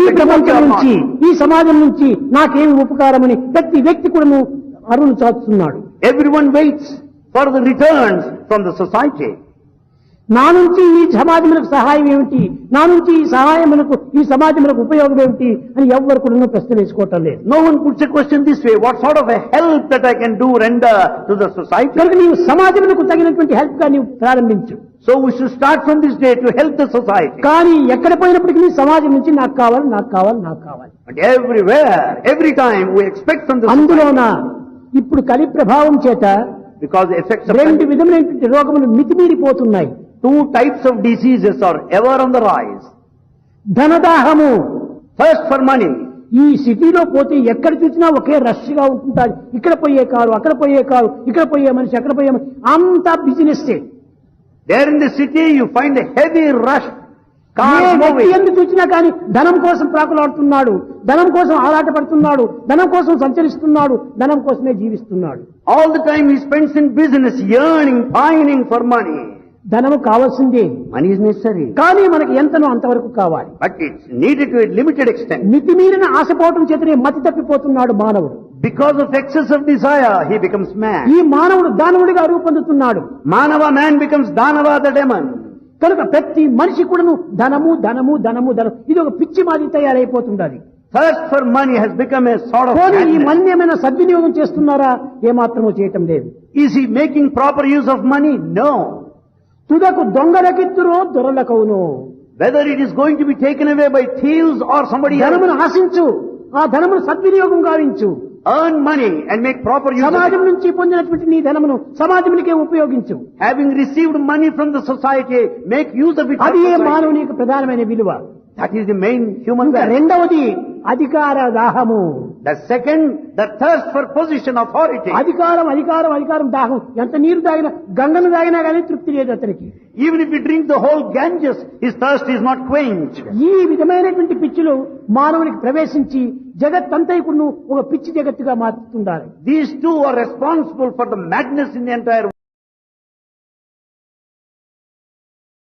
ఈ ప్రపంచం నుంచి. ఈ సమాజం నుంచి నాకేమి ఉపకారమని ప్రతి వ్యక్తి కూడా అరుణు చాచుతున్నాడు Everyone waits for the returns from the society. నా నుంచి ఈ సమాజములకు సహాయం ఏమిటి నా నుంచి ఈ సహాయములకు ఈ సమాజములకు ఉపయోగం ఏమిటి అని ఎవ్వరు కూడా ప్రశ్న వేసుకోవటం లేదు puts a question this way. What sort of a help that I can do render to the society? కనుక నీవు సమాజములకు తగినటువంటి హెల్ప్గా నీవు ప్రారంభించు So we should start from this day to help the society. కానీ ఎక్కడ పోయినప్పటికీ సమాజం నుంచి నాకు కావాలి నాకు కావాలి నాకు కావాలి everywhere, every time we expect from the society అందులోన ఇప్పుడు కలి ప్రభావం చేత effects of రెండు విధములైనటువంటి రోగములు మితిమీరిపోతున్నాయి two types of diseases are ever on the rise. ధనదాహము First for money. ఈ సిటీలో పోతే ఎక్కడ చూసినా ఒకే రష్గా ఉంటుంటారు ఇక్కడ పోయే కారు అక్కడ పోయే కారు ఇక్కడ పోయే మనిషి అక్కడ పోయే మనిషి అంతా business there in the city you find heavy rush ఎందుకు చూసినా కానీ ధనం కోసం ప్రాకులాడుతున్నాడు ధనం కోసం ఆరాట పడుతున్నాడు ధనం కోసం సంచరిస్తున్నాడు ధనం కోసమే జీవిస్తున్నాడు. ఆల్ ద టైమ్ ఈ spends in business earning fining for money ధనము కావాల్సింది. మనీ ఇస్ నెసరీ కానీ మనకి ఎంతనో అంతవరకు కావాలి. But it's needed to limited extent మితిమీరిన ఆశపోవటం చేతనే మతి తప్పిపోతున్నాడు మానవుడు. Because of excess of desire he becomes man ఈ మానవుడు దానవుడిగా రూపొందుతున్నాడు. మానవ మ్యాన్ బికమ్స్ దానవ ద డెమన్ కనుక ప్రతి మనిషి కూడాను ధనము ధనము ధనము ధనం ఇది ఒక పిచ్చి మాది తయారైపోతుంది first for money he's become a sad ఈ మన్యమైన సద్వినియోగం చేస్తున్నారా? ఏ ఏమాత్రము చేయటం లేదు. Is he making proper use of money no తుదకు దొంగలకిత్తురో దొరలకవును. Whether it is going to be taken away by thieves or somebody ధనమును ఆశించు. ఆ ధనమును సద్వినియోగం గావించు. Earn money and make proper use of సమాజం. నుంచి పొందినటువంటి నీ ధనమును సమాజంకే ఉపయోగించు Having received money from the society, make use of it. for అది ఏ society. మానవుని యొక్క ప్రధానమైన విలువ That is the main human ఇంకా value. రెండవది అధికార దాహము the second the thirst for position authority అధికారం అధికారం అధికారం దాహం. ఎంత నీరు తాగినా గంగను తాగినా కానీ తృప్తి లేదు అతనికి. Even if drink the whole Ganges his thirst is not quenched ఈ విధమైనటువంటి పిచ్చులు మానవునికి ప్రవేశించి జగత్ అంతైకును ఒక పిచ్చి జగత్తుగా మారుతుండాలి these two are responsible for the madness in entire